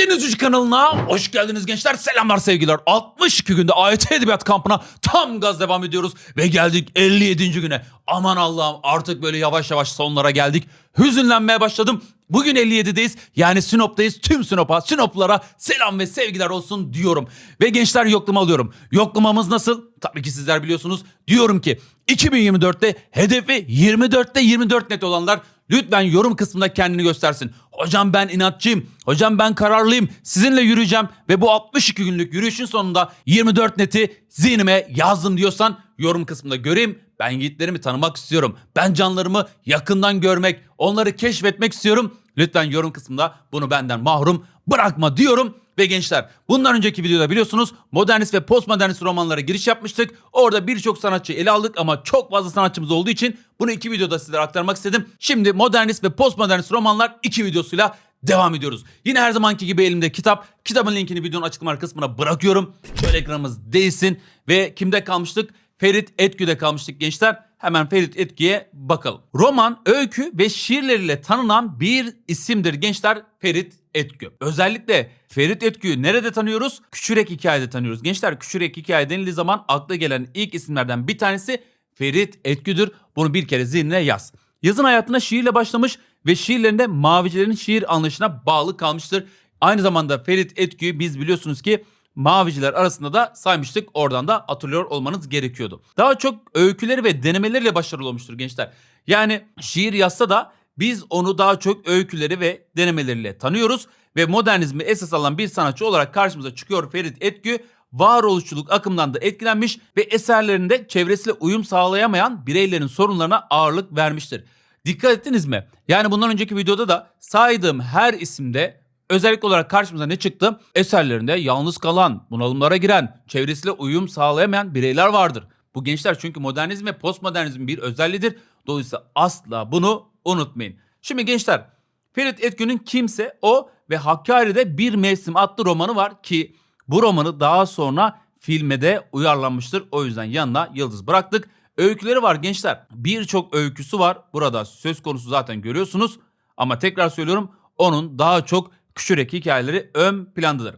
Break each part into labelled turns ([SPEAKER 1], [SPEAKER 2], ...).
[SPEAKER 1] Deniz Ucu kanalına hoş geldiniz gençler. Selamlar sevgiler. 62 günde AYT Edebiyat kampına tam gaz devam ediyoruz. Ve geldik 57. güne. Aman Allah'ım artık böyle yavaş yavaş sonlara geldik. Hüzünlenmeye başladım. Bugün 57'deyiz. Yani Sinop'tayız. Tüm Sinop'a, Sinoplulara selam ve sevgiler olsun diyorum. Ve gençler yoklama alıyorum. Yoklamamız nasıl? Tabii ki sizler biliyorsunuz. Diyorum ki 2024'te hedefi 24'te 24 net olanlar lütfen yorum kısmında kendini göstersin. Hocam ben inatçıyım. Hocam ben kararlıyım. Sizinle yürüyeceğim ve bu 62 günlük yürüyüşün sonunda 24 neti zihnime yazdım diyorsan yorum kısmında göreyim. Ben yiğitlerimi tanımak istiyorum. Ben canlarımı yakından görmek, onları keşfetmek istiyorum. Lütfen yorum kısmında bunu benden mahrum bırakma diyorum. Ve gençler bundan önceki videoda biliyorsunuz modernist ve postmodernist romanlara giriş yapmıştık. Orada birçok sanatçı ele aldık ama çok fazla sanatçımız olduğu için bunu iki videoda sizlere aktarmak istedim. Şimdi modernist ve postmodernist romanlar iki videosuyla devam ediyoruz. Yine her zamanki gibi elimde kitap. Kitabın linkini videonun açıklama kısmına bırakıyorum. Şöyle ekranımız değilsin ve kimde kalmıştık? Ferit Etkü'de kalmıştık gençler. Hemen Ferit Etkü'ye bakalım. Roman, öykü ve şiirleriyle tanınan bir isimdir gençler Ferit Etkü. Özellikle Ferit Etkü'yü nerede tanıyoruz? Küçürek Hikaye'de tanıyoruz. Gençler Küçürek Hikaye denildiği zaman akla gelen ilk isimlerden bir tanesi Ferit Etkü'dür. Bunu bir kere zihnine yaz. Yazın hayatına şiirle başlamış ve şiirlerinde mavicilerin şiir anlayışına bağlı kalmıştır. Aynı zamanda Ferit Etkü'yü biz biliyorsunuz ki Maviciler arasında da saymıştık. Oradan da hatırlıyor olmanız gerekiyordu. Daha çok öyküleri ve denemeleriyle başarılı olmuştur gençler. Yani şiir yazsa da biz onu daha çok öyküleri ve denemeleriyle tanıyoruz. Ve modernizmi esas alan bir sanatçı olarak karşımıza çıkıyor Ferit Etkü. Varoluşçuluk akımından da etkilenmiş ve eserlerinde çevresiyle uyum sağlayamayan bireylerin sorunlarına ağırlık vermiştir. Dikkat ettiniz mi? Yani bundan önceki videoda da saydığım her isimde Özellikle olarak karşımıza ne çıktı? Eserlerinde yalnız kalan, bunalımlara giren, çevresiyle uyum sağlayamayan bireyler vardır. Bu gençler çünkü modernizm ve postmodernizmin bir özelliğidir. Dolayısıyla asla bunu unutmayın. Şimdi gençler Ferit Etkü'nün Kimse O ve Hakkari'de Bir Mevsim adlı romanı var ki bu romanı daha sonra filme de uyarlanmıştır. O yüzden yanına yıldız bıraktık. Öyküleri var gençler. Birçok öyküsü var. Burada söz konusu zaten görüyorsunuz. Ama tekrar söylüyorum onun daha çok küçürek hikayeleri ön plandadır.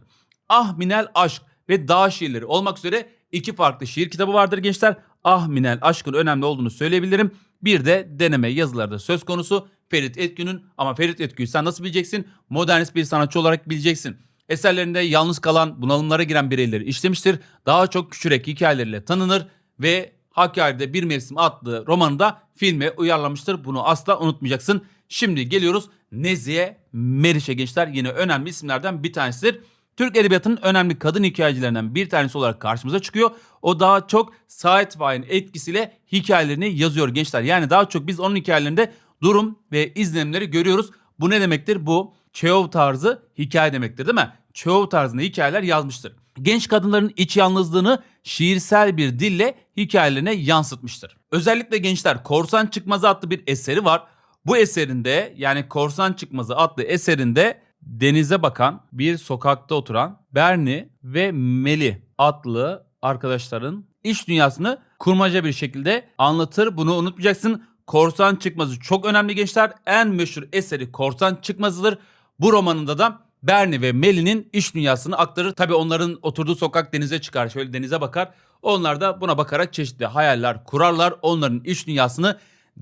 [SPEAKER 1] Ah Minel Aşk ve Dağ şiirleri olmak üzere iki farklı şiir kitabı vardır gençler. Ah Minel Aşk'ın önemli olduğunu söyleyebilirim. Bir de deneme yazılarda söz konusu Ferit Etkü'nün ama Ferit Etkü'yü sen nasıl bileceksin? Modernist bir sanatçı olarak bileceksin. Eserlerinde yalnız kalan, bunalımlara giren bireyleri işlemiştir. Daha çok küçürek hikayeleriyle tanınır ve Hakkari'de Bir Mevsim adlı romanı da filme uyarlamıştır. Bunu asla unutmayacaksın. Şimdi geliyoruz Nezihe Meriç'e gençler yine önemli isimlerden bir tanesidir. Türk Edebiyatı'nın önemli kadın hikayecilerinden bir tanesi olarak karşımıza çıkıyor. O daha çok Faik'in etkisiyle hikayelerini yazıyor gençler. Yani daha çok biz onun hikayelerinde durum ve izlenimleri görüyoruz. Bu ne demektir? Bu Çehov tarzı hikaye demektir değil mi? Çehov tarzında hikayeler yazmıştır. Genç kadınların iç yalnızlığını şiirsel bir dille hikayelerine yansıtmıştır. Özellikle gençler Korsan Çıkmazı adlı bir eseri var. Bu eserinde yani Korsan Çıkmazı adlı eserinde denize bakan bir sokakta oturan Bernie ve Meli adlı arkadaşların iç dünyasını kurmaca bir şekilde anlatır. Bunu unutmayacaksın. Korsan Çıkmazı çok önemli gençler. En meşhur eseri Korsan Çıkmazı'dır. Bu romanında da Bernie ve Melly'nin iç dünyasını aktarır. Tabi onların oturduğu sokak denize çıkar. Şöyle denize bakar. Onlar da buna bakarak çeşitli hayaller kurarlar. Onların iç dünyasını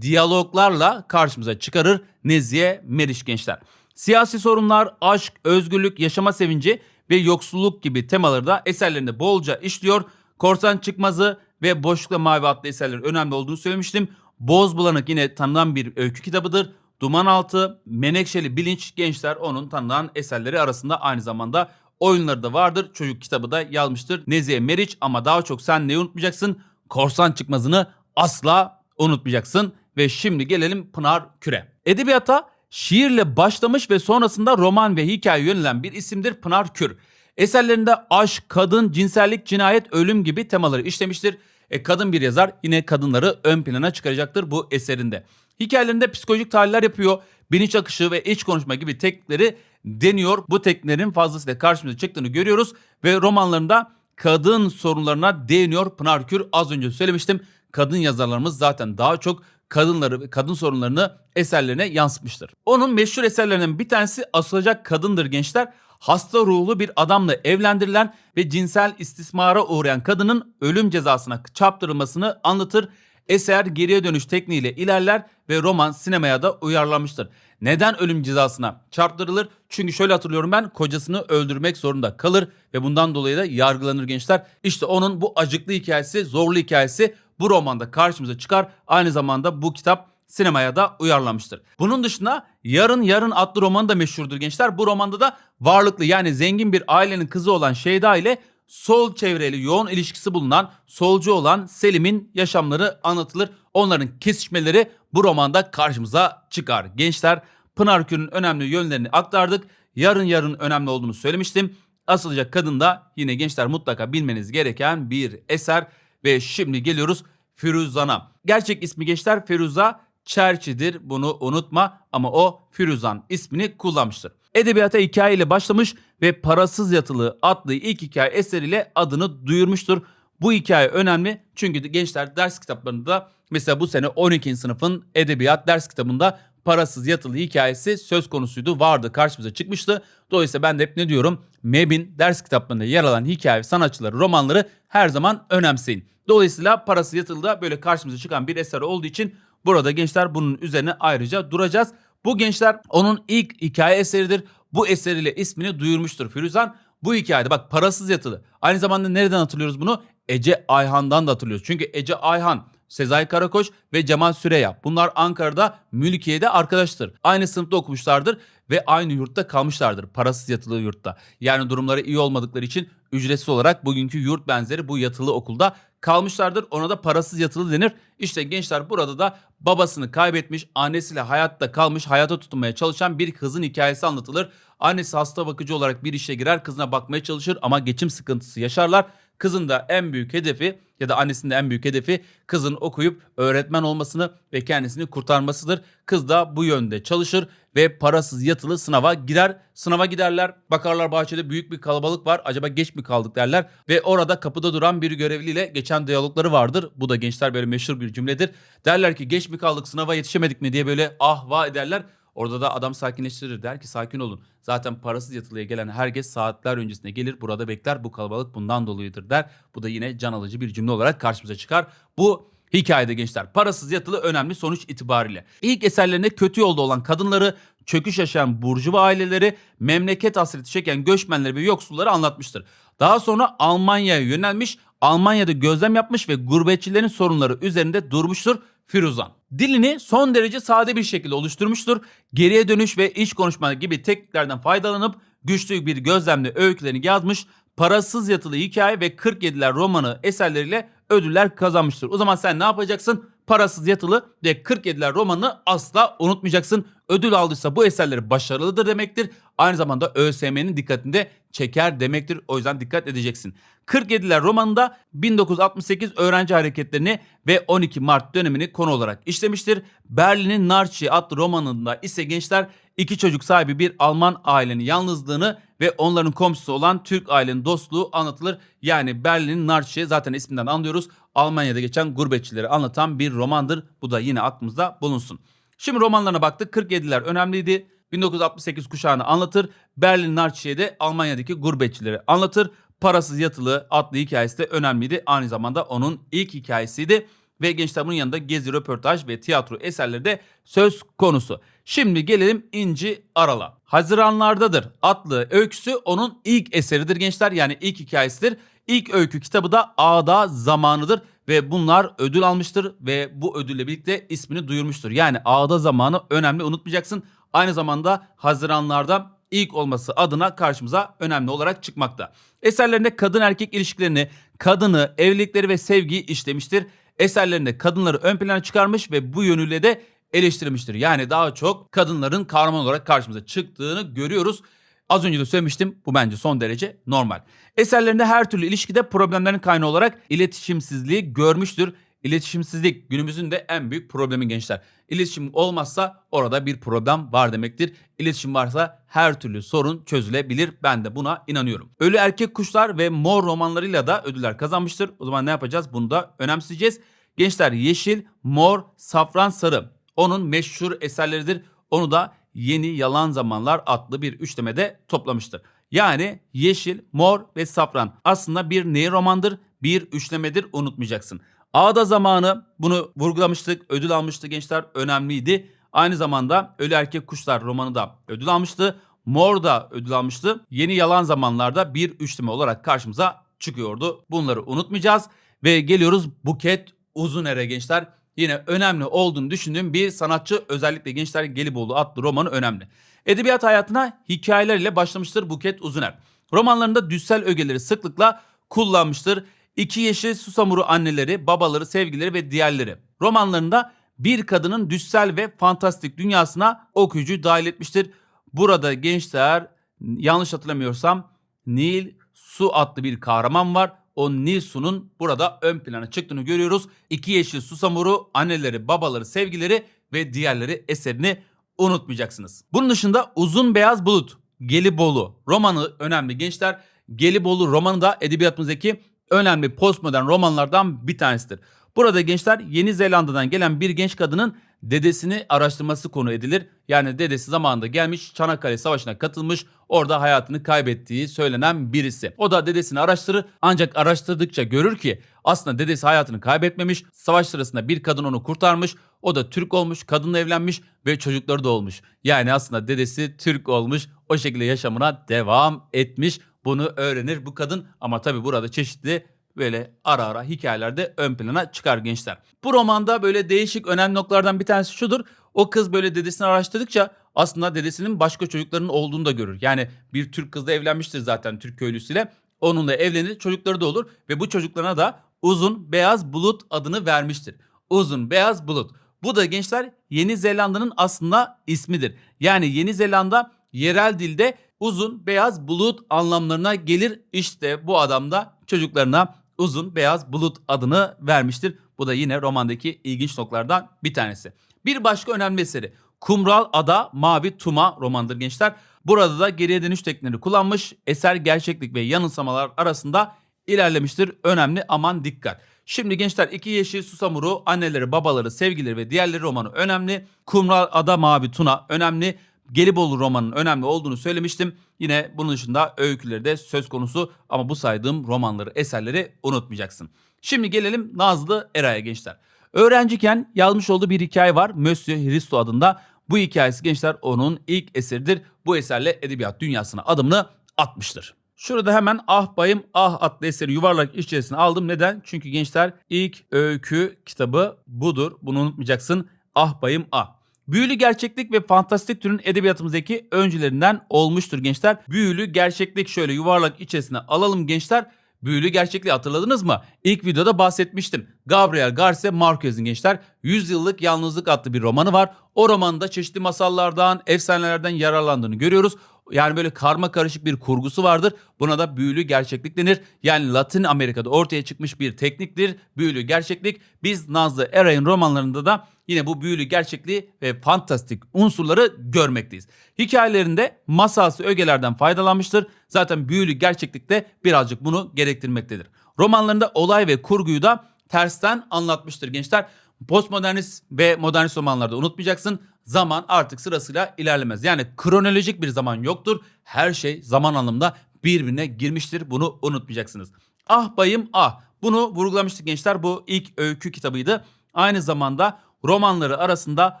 [SPEAKER 1] diyaloglarla karşımıza çıkarır Nezihe Meriç gençler. Siyasi sorunlar, aşk, özgürlük, yaşama sevinci ve yoksulluk gibi temaları da eserlerinde bolca işliyor. Korsan Çıkmazı ve Boşlukla Mavi adlı eserlerin önemli olduğunu söylemiştim. Boz Bulanık yine tanınan bir öykü kitabıdır. Duman Altı, Menekşeli Bilinç gençler onun tanınan eserleri arasında aynı zamanda oyunları da vardır. Çocuk kitabı da yazmıştır Nezihe Meriç ama daha çok sen neyi unutmayacaksın? Korsan Çıkmazı'nı asla unutmayacaksın. Ve şimdi gelelim Pınar Küre. Edebiyata şiirle başlamış ve sonrasında roman ve hikaye yönelen bir isimdir Pınar Kür. Eserlerinde aşk, kadın, cinsellik, cinayet, ölüm gibi temaları işlemiştir. E, kadın bir yazar yine kadınları ön plana çıkaracaktır bu eserinde. Hikayelerinde psikolojik tahliller yapıyor. Bilinç akışı ve iç konuşma gibi teknikleri deniyor. Bu tekniklerin fazlasıyla karşımıza çıktığını görüyoruz. Ve romanlarında kadın sorunlarına değiniyor Pınar Kür. Az önce söylemiştim. Kadın yazarlarımız zaten daha çok kadınları ve kadın sorunlarını eserlerine yansıtmıştır. Onun meşhur eserlerinden bir tanesi Asılacak Kadındır gençler. hasta ruhlu bir adamla evlendirilen ve cinsel istismara uğrayan kadının ölüm cezasına çarptırılmasını anlatır. Eser geriye dönüş tekniğiyle ilerler ve roman sinemaya da uyarlanmıştır. Neden ölüm cezasına çarptırılır? Çünkü şöyle hatırlıyorum ben kocasını öldürmek zorunda kalır ve bundan dolayı da yargılanır gençler. İşte onun bu acıklı hikayesi, zorlu hikayesi bu romanda karşımıza çıkar. Aynı zamanda bu kitap sinemaya da uyarlanmıştır. Bunun dışında Yarın Yarın adlı roman da meşhurdur gençler. Bu romanda da varlıklı yani zengin bir ailenin kızı olan Şeyda ile sol çevreli yoğun ilişkisi bulunan solcu olan Selim'in yaşamları anlatılır. Onların kesişmeleri bu romanda karşımıza çıkar. Gençler Pınarkür'ün önemli yönlerini aktardık. Yarın yarın önemli olduğunu söylemiştim. Asılacak kadın da yine gençler mutlaka bilmeniz gereken bir eser. Ve şimdi geliyoruz Firuzan'a. Gerçek ismi gençler Firuza Çerçi'dir bunu unutma ama o Firuzan ismini kullanmıştır. Edebiyata hikayeyle başlamış ve Parasız Yatılı adlı ilk hikaye eseriyle adını duyurmuştur. Bu hikaye önemli çünkü gençler ders kitaplarında mesela bu sene 12. sınıfın edebiyat ders kitabında parasız yatılı hikayesi söz konusuydu vardı karşımıza çıkmıştı. Dolayısıyla ben de hep ne diyorum MEB'in ders kitaplarında yer alan hikaye sanatçıları romanları her zaman önemseyin. Dolayısıyla parasız yatılı da böyle karşımıza çıkan bir eser olduğu için burada gençler bunun üzerine ayrıca duracağız. Bu gençler onun ilk hikaye eseridir. Bu eseriyle ismini duyurmuştur Firuzan. Bu hikayede bak parasız yatılı. Aynı zamanda nereden hatırlıyoruz bunu? Ece Ayhan'dan da hatırlıyoruz. Çünkü Ece Ayhan, Sezai Karakoç ve Cemal Süreya. Bunlar Ankara'da Mülkiye'de arkadaştır. Aynı sınıfta okumuşlardır ve aynı yurtta kalmışlardır. Parasız yatılı yurtta. Yani durumları iyi olmadıkları için ücretsiz olarak bugünkü yurt benzeri bu yatılı okulda kalmışlardır. Ona da parasız yatılı denir. İşte gençler burada da babasını kaybetmiş, annesiyle hayatta kalmış, hayata tutunmaya çalışan bir kızın hikayesi anlatılır. Annesi hasta bakıcı olarak bir işe girer, kızına bakmaya çalışır ama geçim sıkıntısı yaşarlar. Kızın da en büyük hedefi ya da annesinin de en büyük hedefi kızın okuyup öğretmen olmasını ve kendisini kurtarmasıdır. Kız da bu yönde çalışır ve parasız yatılı sınava gider. Sınava giderler. Bakarlar bahçede büyük bir kalabalık var. Acaba geç mi kaldık derler. Ve orada kapıda duran bir görevliyle geçen diyalogları vardır. Bu da gençler böyle meşhur bir cümledir. Derler ki geç mi kaldık sınava yetişemedik mi diye böyle ah vah ederler. Orada da adam sakinleştirir der ki sakin olun. Zaten parasız yatılıya gelen herkes saatler öncesine gelir burada bekler bu kalabalık bundan dolayıdır der. Bu da yine can alıcı bir cümle olarak karşımıza çıkar. Bu hikayede gençler parasız yatılı önemli sonuç itibariyle. İlk eserlerinde kötü yolda olan kadınları, çöküş yaşayan burjuva aileleri, memleket hasreti çeken göçmenleri ve yoksulları anlatmıştır. Daha sonra Almanya'ya yönelmiş, Almanya'da gözlem yapmış ve gurbetçilerin sorunları üzerinde durmuştur Firuzan. Dilini son derece sade bir şekilde oluşturmuştur. Geriye dönüş ve iç konuşma gibi tekniklerden faydalanıp güçlü bir gözlemle öykülerini yazmış. Parasız yatılı hikaye ve 47'ler romanı eserleriyle ödüller kazanmıştır. O zaman sen ne yapacaksın? Parasız yatılı ve 47'ler romanını asla unutmayacaksın. Ödül aldıysa bu eserleri başarılıdır demektir. Aynı zamanda ÖSYM'nin dikkatini de çeker demektir. O yüzden dikkat edeceksin. 47'ler romanında 1968 öğrenci hareketlerini ve 12 Mart dönemini konu olarak işlemiştir. Berlin'in Narçi adlı romanında ise gençler iki çocuk sahibi bir Alman ailenin yalnızlığını ve onların komşusu olan Türk ailenin dostluğu anlatılır. Yani Berlin'in Narçi zaten isminden anlıyoruz. Almanya'da geçen gurbetçileri anlatan bir romandır. Bu da yine aklımızda bulunsun. Şimdi romanlarına baktık. 47'ler önemliydi. 1968 kuşağını anlatır. Berlin Narçi'ye de Almanya'daki gurbetçileri anlatır. Parasız Yatılı adlı hikayesi de önemliydi. Aynı zamanda onun ilk hikayesiydi. Ve gençler bunun yanında gezi, röportaj ve tiyatro eserleri de söz konusu. Şimdi gelelim İnci Aral'a. Haziranlardadır adlı öyküsü onun ilk eseridir gençler. Yani ilk hikayesidir. İlk öykü kitabı da Ağda Zamanı'dır ve bunlar ödül almıştır ve bu ödülle birlikte ismini duyurmuştur. Yani Ağda Zamanı önemli unutmayacaksın. Aynı zamanda Haziranlarda ilk olması adına karşımıza önemli olarak çıkmakta. Eserlerinde kadın erkek ilişkilerini, kadını, evlilikleri ve sevgiyi işlemiştir. Eserlerinde kadınları ön plana çıkarmış ve bu yönüyle de eleştirmiştir. Yani daha çok kadınların kahraman olarak karşımıza çıktığını görüyoruz. Az önce de söylemiştim bu bence son derece normal. Eserlerinde her türlü ilişkide problemlerin kaynağı olarak iletişimsizliği görmüştür. İletişimsizlik günümüzün de en büyük problemi gençler. İletişim olmazsa orada bir problem var demektir. İletişim varsa her türlü sorun çözülebilir. Ben de buna inanıyorum. Ölü Erkek Kuşlar ve Mor romanlarıyla da ödüller kazanmıştır. O zaman ne yapacağız? Bunu da önemseyeceğiz. Gençler yeşil, mor, safran, sarı. Onun meşhur eserleridir. Onu da Yeni Yalan Zamanlar adlı bir üçlemede toplamıştır. Yani yeşil, mor ve safran. Aslında bir ney romandır, bir üçlemedir unutmayacaksın. Ağda zamanı bunu vurgulamıştık, ödül almıştı gençler önemliydi. Aynı zamanda Ölü Erkek Kuşlar romanı da ödül almıştı. Mor da ödül almıştı. Yeni yalan zamanlarda bir üçleme olarak karşımıza çıkıyordu. Bunları unutmayacağız. Ve geliyoruz Buket Uzuner'e gençler. Yine önemli olduğunu düşündüğüm bir sanatçı özellikle Gençler Gelibolu adlı romanı önemli. Edebiyat hayatına hikayeler ile başlamıştır Buket Uzuner. Romanlarında düssel ögeleri sıklıkla kullanmıştır. İki yeşil susamuru anneleri, babaları, sevgileri ve diğerleri. Romanlarında bir kadının düssel ve fantastik dünyasına okuyucu dahil etmiştir. Burada gençler yanlış hatırlamıyorsam Nil Su adlı bir kahraman var. O Nil Su'nun burada ön plana çıktığını görüyoruz. İki yeşil susamuru, anneleri, babaları, sevgileri ve diğerleri eserini unutmayacaksınız. Bunun dışında Uzun Beyaz Bulut, Gelibolu romanı önemli gençler. Gelibolu romanı da edebiyatımızdaki önemli postmodern romanlardan bir tanesidir. Burada gençler Yeni Zelanda'dan gelen bir genç kadının dedesini araştırması konu edilir. Yani dedesi zamanında gelmiş Çanakkale Savaşı'na katılmış orada hayatını kaybettiği söylenen birisi. O da dedesini araştırır ancak araştırdıkça görür ki aslında dedesi hayatını kaybetmemiş. Savaş sırasında bir kadın onu kurtarmış. O da Türk olmuş, kadınla evlenmiş ve çocukları da olmuş. Yani aslında dedesi Türk olmuş. O şekilde yaşamına devam etmiş. Bunu öğrenir bu kadın ama tabi burada çeşitli böyle ara ara hikayelerde ön plana çıkar gençler. Bu romanda böyle değişik önemli noktalardan bir tanesi şudur. O kız böyle dedesini araştırdıkça aslında dedesinin başka çocuklarının olduğunu da görür. Yani bir Türk kızla evlenmiştir zaten Türk köylüsüyle. Onunla evlenir çocukları da olur ve bu çocuklarına da uzun beyaz bulut adını vermiştir. Uzun beyaz bulut. Bu da gençler Yeni Zelanda'nın aslında ismidir. Yani Yeni Zelanda yerel dilde uzun beyaz bulut anlamlarına gelir. İşte bu adam da çocuklarına uzun beyaz bulut adını vermiştir. Bu da yine romandaki ilginç noktalardan bir tanesi. Bir başka önemli eseri Kumral Ada Mavi Tuma romandır gençler. Burada da geriye dönüş tekniğini kullanmış. Eser gerçeklik ve yanılsamalar arasında ilerlemiştir. Önemli aman dikkat. Şimdi gençler iki yeşil susamuru, anneleri, babaları, sevgileri ve diğerleri romanı önemli. Kumral Ada Mavi Tuna önemli. Gelibolu romanının önemli olduğunu söylemiştim. Yine bunun dışında öyküleri de söz konusu ama bu saydığım romanları, eserleri unutmayacaksın. Şimdi gelelim Nazlı Eray'a gençler. Öğrenciyken yazmış olduğu bir hikaye var. Monsieur Hristo adında. Bu hikayesi gençler onun ilk eseridir. Bu eserle edebiyat dünyasına adımını atmıştır. Şurada hemen Ah Bayım Ah adlı eseri yuvarlak içerisine aldım. Neden? Çünkü gençler ilk öykü kitabı budur. Bunu unutmayacaksın. Ah Bayım Ah. Büyülü gerçeklik ve fantastik türün edebiyatımızdaki öncülerinden olmuştur gençler. Büyülü gerçeklik şöyle yuvarlak içerisine alalım gençler. Büyülü gerçekliği hatırladınız mı? İlk videoda bahsetmiştim. Gabriel Garcia Marquez'in gençler 100 Yıllık Yalnızlık adlı bir romanı var. O romanda çeşitli masallardan, efsanelerden yararlandığını görüyoruz. Yani böyle karma karışık bir kurgusu vardır. Buna da büyülü gerçeklik denir. Yani Latin Amerika'da ortaya çıkmış bir tekniktir. Büyülü gerçeklik. Biz Nazlı Eray'ın romanlarında da yine bu büyülü gerçekliği ve fantastik unsurları görmekteyiz. Hikayelerinde masalsı ögelerden faydalanmıştır. Zaten büyülü gerçeklikte birazcık bunu gerektirmektedir. Romanlarında olay ve kurguyu da tersten anlatmıştır gençler. Postmodernist ve modernist romanlarda unutmayacaksın. Zaman artık sırasıyla ilerlemez. Yani kronolojik bir zaman yoktur. Her şey zaman anlamında birbirine girmiştir. Bunu unutmayacaksınız. Ah bayım ah. Bunu vurgulamıştık gençler. Bu ilk öykü kitabıydı. Aynı zamanda romanları arasında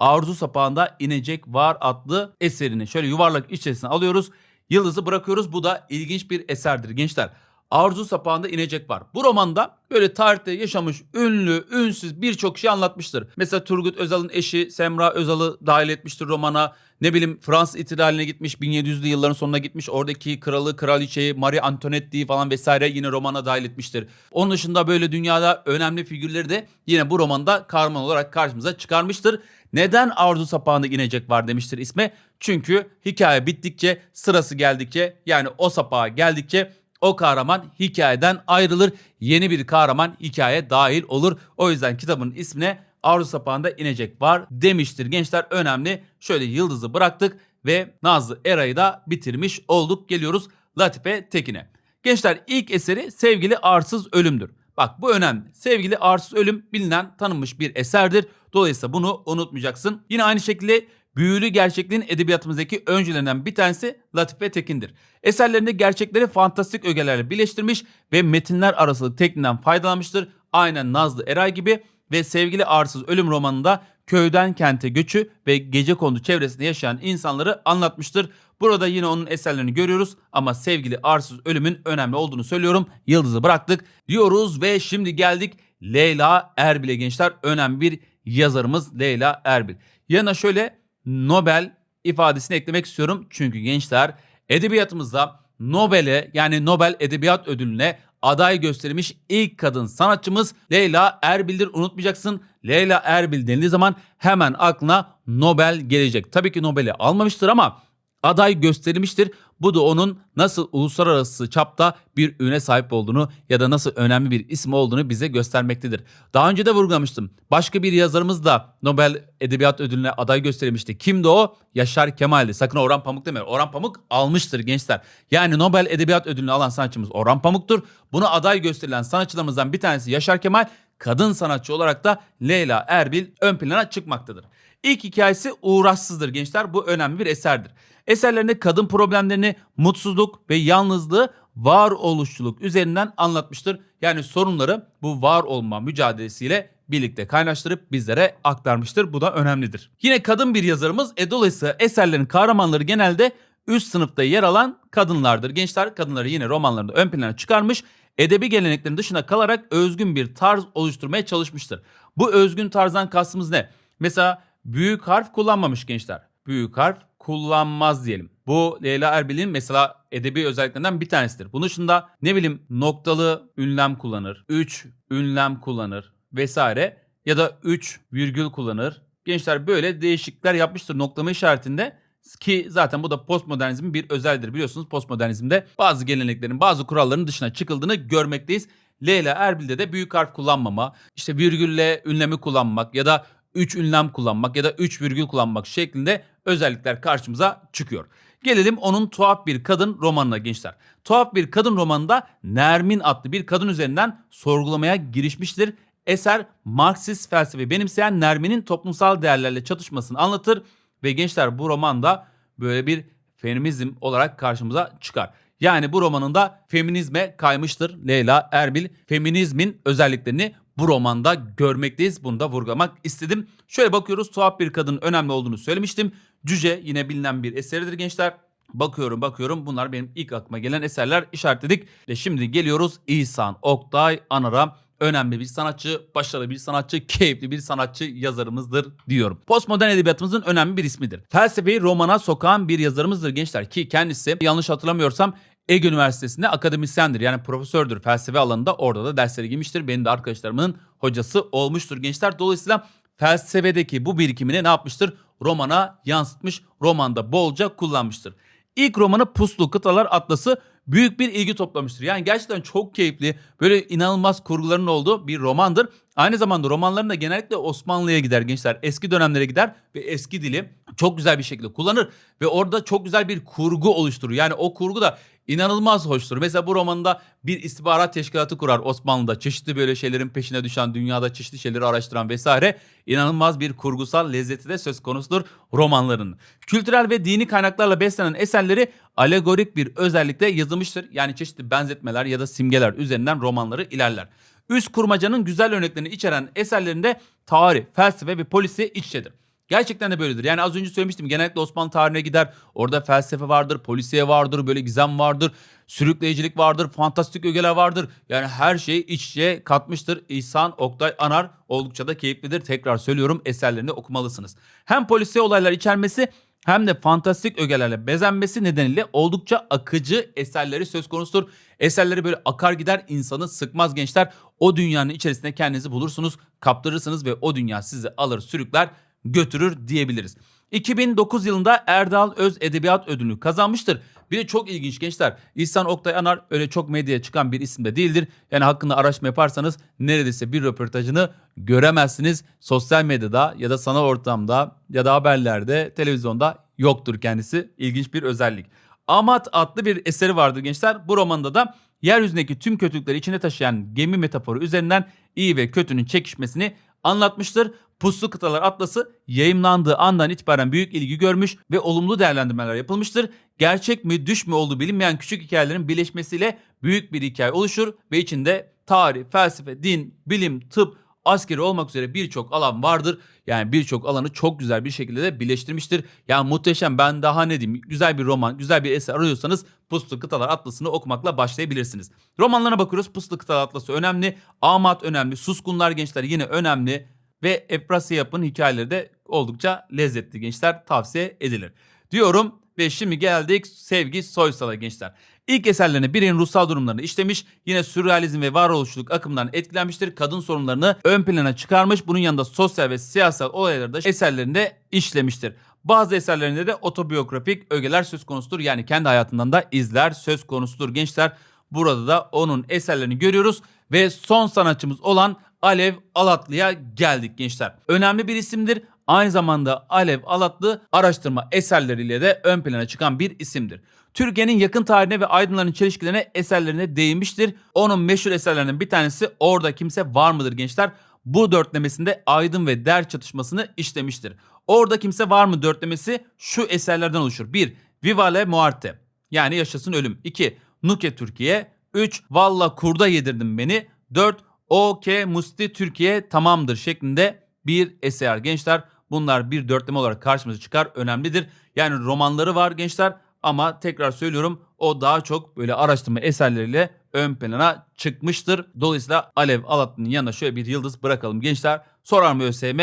[SPEAKER 1] Arzu Sapağı'nda inecek var adlı eserini şöyle yuvarlak içerisine alıyoruz. Yıldızı bırakıyoruz. Bu da ilginç bir eserdir gençler. Arzu Sapağı'nda inecek var. Bu romanda böyle tarihte yaşamış ünlü, ünsüz birçok şey anlatmıştır. Mesela Turgut Özal'ın eşi Semra Özal'ı dahil etmiştir romana. Ne bileyim Fransız ihtilaline gitmiş 1700'lü yılların sonuna gitmiş. Oradaki kralı, kraliçeyi, Marie Antoinette'yi falan vesaire yine romana dahil etmiştir. Onun dışında böyle dünyada önemli figürleri de yine bu romanda kahraman olarak karşımıza çıkarmıştır. Neden Arzu Sapağı'nda inecek var demiştir isme. Çünkü hikaye bittikçe, sırası geldikçe yani o sapağa geldikçe o kahraman hikayeden ayrılır. Yeni bir kahraman hikaye dahil olur. O yüzden kitabın ismine Arzu Sapağı'nda inecek var demiştir. Gençler önemli. Şöyle yıldızı bıraktık ve Nazlı Era'yı da bitirmiş olduk. Geliyoruz Latife Tekin'e. Gençler ilk eseri Sevgili Arsız Ölüm'dür. Bak bu önemli. Sevgili Arsız Ölüm bilinen tanınmış bir eserdir. Dolayısıyla bunu unutmayacaksın. Yine aynı şekilde büyülü gerçekliğin edebiyatımızdaki öncülerinden bir tanesi Latife Tekin'dir. Eserlerinde gerçekleri fantastik ögelerle birleştirmiş ve metinler arasılık tekniğinden faydalanmıştır. Aynen Nazlı Eray gibi ve Sevgili Arsız Ölüm romanında köyden kente göçü ve gece kondu çevresinde yaşayan insanları anlatmıştır. Burada yine onun eserlerini görüyoruz ama sevgili Arsız Ölüm'ün önemli olduğunu söylüyorum. Yıldızı bıraktık diyoruz ve şimdi geldik Leyla Erbil'e gençler. Önemli bir yazarımız Leyla Erbil. Yanına şöyle Nobel ifadesini eklemek istiyorum. Çünkü gençler edebiyatımızda Nobel'e yani Nobel Edebiyat Ödülü'ne aday gösterilmiş ilk kadın sanatçımız Leyla Erbil'dir. Unutmayacaksın Leyla Erbil denildiği zaman hemen aklına Nobel gelecek. Tabii ki Nobel'i almamıştır ama aday gösterilmiştir. Bu da onun nasıl uluslararası çapta bir üne sahip olduğunu ya da nasıl önemli bir isim olduğunu bize göstermektedir. Daha önce de vurgulamıştım. Başka bir yazarımız da Nobel Edebiyat Ödülüne aday gösterilmişti. Kimdi o? Yaşar Kemal'di. Sakın Orhan Pamuk deme. Orhan Pamuk almıştır gençler. Yani Nobel Edebiyat Ödülünü alan sanatçımız Orhan Pamuk'tur. Buna aday gösterilen sanatçılarımızdan bir tanesi Yaşar Kemal. Kadın sanatçı olarak da Leyla Erbil ön plana çıkmaktadır. İlk hikayesi uğraşsızdır gençler. Bu önemli bir eserdir. Eserlerinde kadın problemlerini, mutsuzluk ve yalnızlığı varoluşçuluk üzerinden anlatmıştır. Yani sorunları bu var olma mücadelesiyle birlikte kaynaştırıp bizlere aktarmıştır. Bu da önemlidir. Yine kadın bir yazarımız. E dolayısıyla eserlerin kahramanları genelde üst sınıfta yer alan kadınlardır. Gençler kadınları yine romanlarında ön plana çıkarmış. Edebi geleneklerin dışına kalarak özgün bir tarz oluşturmaya çalışmıştır. Bu özgün tarzdan kastımız ne? Mesela büyük harf kullanmamış gençler. Büyük harf kullanmaz diyelim. Bu Leyla Erbil'in mesela edebi özelliklerinden bir tanesidir. Bunun dışında ne bileyim noktalı ünlem kullanır, 3 ünlem kullanır vesaire ya da 3 virgül kullanır. Gençler böyle değişiklikler yapmıştır noklama işaretinde ki zaten bu da postmodernizmin bir özelliğidir. Biliyorsunuz postmodernizmde bazı geleneklerin, bazı kuralların dışına çıkıldığını görmekteyiz. Leyla Erbil'de de büyük harf kullanmama, işte virgülle ünlemi kullanmak ya da 3 ünlem kullanmak ya da 3 virgül kullanmak şeklinde özellikler karşımıza çıkıyor. Gelelim onun Tuhaf Bir Kadın romanına gençler. Tuhaf Bir Kadın romanında Nermin adlı bir kadın üzerinden sorgulamaya girişmiştir. Eser Marksist felsefe benimseyen Nermin'in toplumsal değerlerle çatışmasını anlatır ve gençler bu romanda böyle bir feminizm olarak karşımıza çıkar. Yani bu romanında feminizme kaymıştır Leyla Erbil. Feminizmin özelliklerini bu romanda görmekteyiz. Bunu da vurgulamak istedim. Şöyle bakıyoruz tuhaf bir kadının önemli olduğunu söylemiştim. Cüce yine bilinen bir eseridir gençler. Bakıyorum bakıyorum bunlar benim ilk aklıma gelen eserler işaretledik. Ve şimdi geliyoruz İhsan Oktay Anar'a önemli bir sanatçı, başarılı bir sanatçı, keyifli bir sanatçı yazarımızdır diyorum. Postmodern edebiyatımızın önemli bir ismidir. Felsefeyi romana sokan bir yazarımızdır gençler ki kendisi yanlış hatırlamıyorsam Ege Üniversitesi'nde akademisyendir yani profesördür felsefe alanında orada da dersleri girmiştir. Benim de arkadaşlarımın hocası olmuştur gençler. Dolayısıyla felsefedeki bu birikimini ne yapmıştır? Romana yansıtmış, romanda bolca kullanmıştır. İlk romanı Puslu Kıtalar Atlası büyük bir ilgi toplamıştır. Yani gerçekten çok keyifli, böyle inanılmaz kurguların olduğu bir romandır. Aynı zamanda romanlarında genellikle Osmanlı'ya gider gençler. Eski dönemlere gider ve eski dili çok güzel bir şekilde kullanır ve orada çok güzel bir kurgu oluşturur. Yani o kurgu da inanılmaz hoştur. Mesela bu romanda bir istihbarat teşkilatı kurar Osmanlı'da. Çeşitli böyle şeylerin peşine düşen, dünyada çeşitli şeyleri araştıran vesaire. İnanılmaz bir kurgusal lezzeti de söz konusudur romanların. Kültürel ve dini kaynaklarla beslenen eserleri alegorik bir özellikle yazılmıştır. Yani çeşitli benzetmeler ya da simgeler üzerinden romanları ilerler. Üst kurmacanın güzel örneklerini içeren eserlerinde tarih, felsefe ve polisi iç içedir. Gerçekten de böyledir. Yani az önce söylemiştim genellikle Osmanlı tarihine gider. Orada felsefe vardır, polisiye vardır, böyle gizem vardır, sürükleyicilik vardır, fantastik ögeler vardır. Yani her şeyi iç içe katmıştır. İhsan Oktay Anar oldukça da keyiflidir. Tekrar söylüyorum eserlerini okumalısınız. Hem polisiye olaylar içermesi hem de fantastik ögelerle bezenmesi nedeniyle oldukça akıcı eserleri söz konusudur. Eserleri böyle akar gider insanı sıkmaz gençler. O dünyanın içerisinde kendinizi bulursunuz, kaptırırsınız ve o dünya sizi alır sürükler götürür diyebiliriz. 2009 yılında Erdal Öz Edebiyat Ödülünü kazanmıştır. Bir de çok ilginç gençler. İhsan Oktay Anar öyle çok medyaya çıkan bir isim de değildir. Yani hakkında araştırma yaparsanız neredeyse bir röportajını göremezsiniz. Sosyal medyada ya da sanal ortamda ya da haberlerde, televizyonda yoktur kendisi. İlginç bir özellik. Amat adlı bir eseri vardır gençler. Bu romanda da yeryüzündeki tüm kötülükleri içine taşıyan gemi metaforu üzerinden iyi ve kötünün çekişmesini anlatmıştır. Puslu Kıtalar Atlası yayımlandığı andan itibaren büyük ilgi görmüş ve olumlu değerlendirmeler yapılmıştır. Gerçek mi düş mü olduğu bilinmeyen küçük hikayelerin birleşmesiyle büyük bir hikaye oluşur ve içinde tarih, felsefe, din, bilim, tıp, askeri olmak üzere birçok alan vardır. Yani birçok alanı çok güzel bir şekilde de birleştirmiştir. Yani muhteşem ben daha ne diyeyim güzel bir roman, güzel bir eser arıyorsanız Puslu Kıtalar Atlası'nı okumakla başlayabilirsiniz. Romanlarına bakıyoruz. Puslu Kıtalar Atlası önemli. Amat önemli. Suskunlar Gençler yine önemli. Ve Efrasya Yap'ın hikayeleri de oldukça lezzetli gençler tavsiye edilir. Diyorum ve şimdi geldik Sevgi Soysal'a gençler. İlk eserlerine bireyin ruhsal durumlarını işlemiş, yine sürrealizm ve varoluşçuluk akımından etkilenmiştir. Kadın sorunlarını ön plana çıkarmış, bunun yanında sosyal ve siyasal olayları da eserlerinde işlemiştir. Bazı eserlerinde de otobiyografik ögeler söz konusudur. Yani kendi hayatından da izler söz konusudur gençler. Burada da onun eserlerini görüyoruz ve son sanatçımız olan Alev Alatlı'ya geldik gençler. Önemli bir isimdir. Aynı zamanda Alev Alatlı araştırma eserleriyle de ön plana çıkan bir isimdir. Türkiye'nin yakın tarihine ve aydınların çelişkilerine eserlerine değinmiştir. Onun meşhur eserlerinden bir tanesi Orada Kimse Var mıdır gençler? Bu dörtlemesinde aydın ve der çatışmasını işlemiştir. Orada Kimse Var mı dörtlemesi şu eserlerden oluşur. 1. Viva le muerte yani yaşasın ölüm. 2. Nuke Türkiye. 3. Valla kurda yedirdin beni. 4. OK Musti Türkiye tamamdır şeklinde bir eser gençler. Bunlar bir dörtleme olarak karşımıza çıkar. Önemlidir. Yani romanları var gençler ama tekrar söylüyorum o daha çok böyle araştırma eserleriyle ön plana çıkmıştır. Dolayısıyla Alev Alatlı'nın yanına şöyle bir yıldız bırakalım gençler. Sorar mı ÖSYM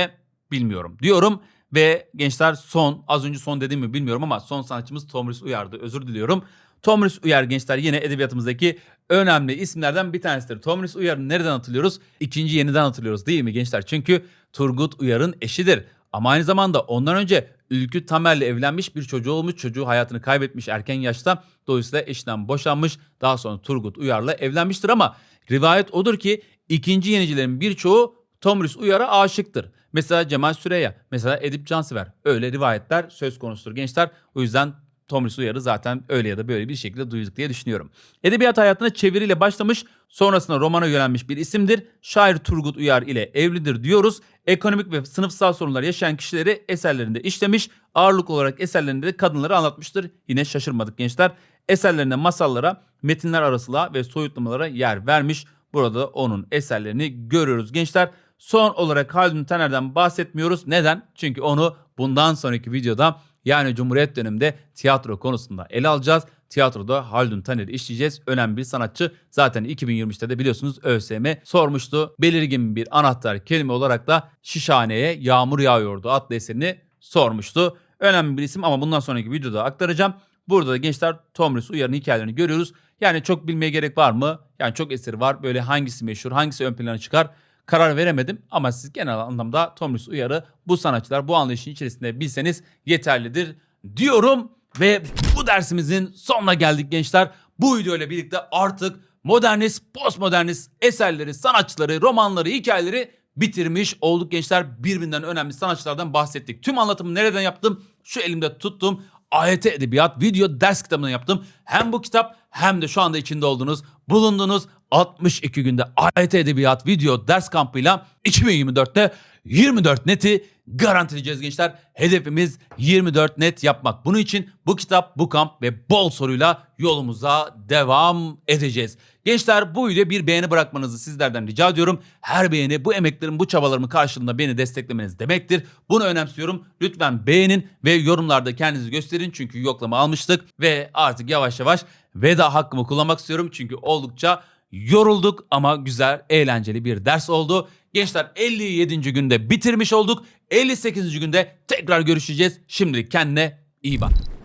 [SPEAKER 1] bilmiyorum diyorum. Ve gençler son az önce son dediğim mi bilmiyorum ama son sanatçımız Tomris Uyar'dı özür diliyorum. Tomris Uyar gençler yine edebiyatımızdaki önemli isimlerden bir tanesidir. Tomris Uyar'ı nereden hatırlıyoruz? İkinci yeniden hatırlıyoruz değil mi gençler? Çünkü Turgut Uyar'ın eşidir. Ama aynı zamanda ondan önce Ülkü Tamer'le evlenmiş bir çocuğu olmuş. Çocuğu hayatını kaybetmiş erken yaşta. Dolayısıyla eşinden boşanmış. Daha sonra Turgut Uyar'la evlenmiştir ama rivayet odur ki ikinci yenicilerin birçoğu Tomris Uyar'a aşıktır. Mesela Cemal Süreya, mesela Edip Cansever. Öyle rivayetler söz konusudur gençler. O yüzden Tomris Uyar'ı zaten öyle ya da böyle bir şekilde duyduk diye düşünüyorum. Edebiyat hayatına çeviriyle başlamış, sonrasında romana yönelmiş bir isimdir. Şair Turgut Uyar ile evlidir diyoruz. Ekonomik ve sınıfsal sorunlar yaşayan kişileri eserlerinde işlemiş. Ağırlık olarak eserlerinde de kadınları anlatmıştır. Yine şaşırmadık gençler. Eserlerinde masallara, metinler arasılığa ve soyutlamalara yer vermiş. Burada onun eserlerini görüyoruz gençler. Son olarak Haldun Taner'den bahsetmiyoruz. Neden? Çünkü onu bundan sonraki videoda yani Cumhuriyet döneminde tiyatro konusunda ele alacağız. Tiyatroda Haldun Taner'i işleyeceğiz. Önemli bir sanatçı. Zaten 2023'te de biliyorsunuz ÖSYM sormuştu. Belirgin bir anahtar kelime olarak da Şişhane'ye yağmur yağıyordu adlı eserini sormuştu. Önemli bir isim ama bundan sonraki videoda aktaracağım. Burada da gençler Tomris Uyar'ın hikayelerini görüyoruz. Yani çok bilmeye gerek var mı? Yani çok eseri var. Böyle hangisi meşhur, hangisi ön plana çıkar? Karar veremedim ama siz genel anlamda Tomris Uyar'ı bu sanatçılar bu anlayışın içerisinde bilseniz yeterlidir diyorum ve bu dersimizin sonuna geldik gençler. Bu video ile birlikte artık modernist, postmodernist eserleri, sanatçıları, romanları, hikayeleri bitirmiş olduk gençler. Birbirinden önemli sanatçılardan bahsettik. Tüm anlatımı nereden yaptım? Şu elimde tuttum. AYT Edebiyat video ders kitabını yaptım. Hem bu kitap hem de şu anda içinde olduğunuz, bulunduğunuz 62 günde AYT Edebiyat video ders kampıyla 2024'te 24 neti garantileyeceğiz gençler. Hedefimiz 24 net yapmak. Bunun için bu kitap, bu kamp ve bol soruyla yolumuza devam edeceğiz. Gençler bu videoya bir beğeni bırakmanızı sizlerden rica ediyorum. Her beğeni bu emeklerin, bu çabalarımın karşılığında beni desteklemeniz demektir. Bunu önemsiyorum. Lütfen beğenin ve yorumlarda kendinizi gösterin. Çünkü yoklama almıştık ve artık yavaş yavaş veda hakkımı kullanmak istiyorum. Çünkü oldukça yorulduk ama güzel, eğlenceli bir ders oldu. Gençler 57. günde bitirmiş olduk. 58. günde tekrar görüşeceğiz. Şimdilik kendine iyi bak.